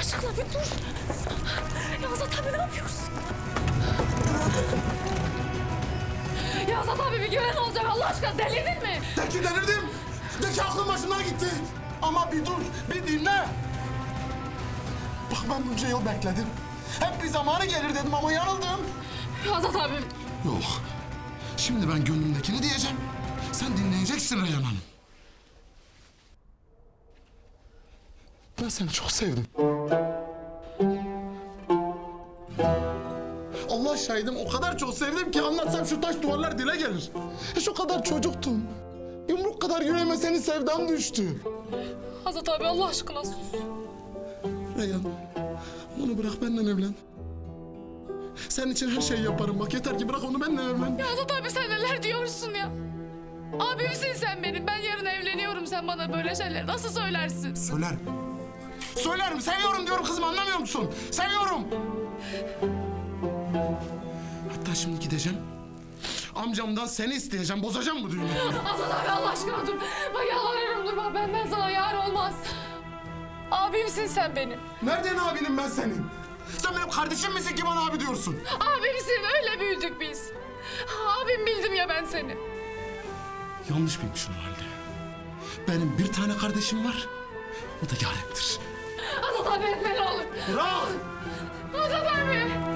abi dur. Ya Azat abi ne yapıyorsun? Ya Azat abi bir güven olacak Allah aşkına delirdin mi? De ki delirdim. De ki aklım başımdan gitti. Ama bir dur, bir dinle. Bak ben bunca yıl bekledim. Hep bir zamanı gelir dedim ama yanıldım. Ya Azat abi Yok. Şimdi ben gönlümdekini diyeceğim. Sen dinleyeceksin Reyhan Hanım. Ben seni çok sevdim. Şahidim o kadar çok sevdim ki anlatsam şu taş duvarlar dile gelir. E şu kadar çocuktum. Yumruk kadar yüreğime senin sevdam düştü. Azat abi Allah aşkına sus. Reyhan, onu bırak benimle evlen. Senin için her şeyi yaparım bak yeter ki bırak onu benimle evlen. Ya Azat abi sen neler diyorsun ya? Abimsin sen benim. Ben yarın evleniyorum. Sen bana böyle şeyleri nasıl söylersin? Söylerim. Söylerim. Seviyorum diyorum kızım anlamıyor musun? Seviyorum. Şimdi gideceğim. Amcamdan seni isteyeceğim. Bozacağım bu düğünü. Azat abi Allah aşkına dur. Bak yalvarırım durma. Benden sana yar olmaz. Abimsin sen benim. Nereden abinim ben senin? Sen benim kardeşim misin ki bana abi diyorsun? Abimsin öyle büyüdük biz. Abim bildim ya ben seni. Yanlış bilmişsin o halde. Benim bir tane kardeşim var. O da yarimdir. Azat abi etme ne olur. Bırak! Azat abi.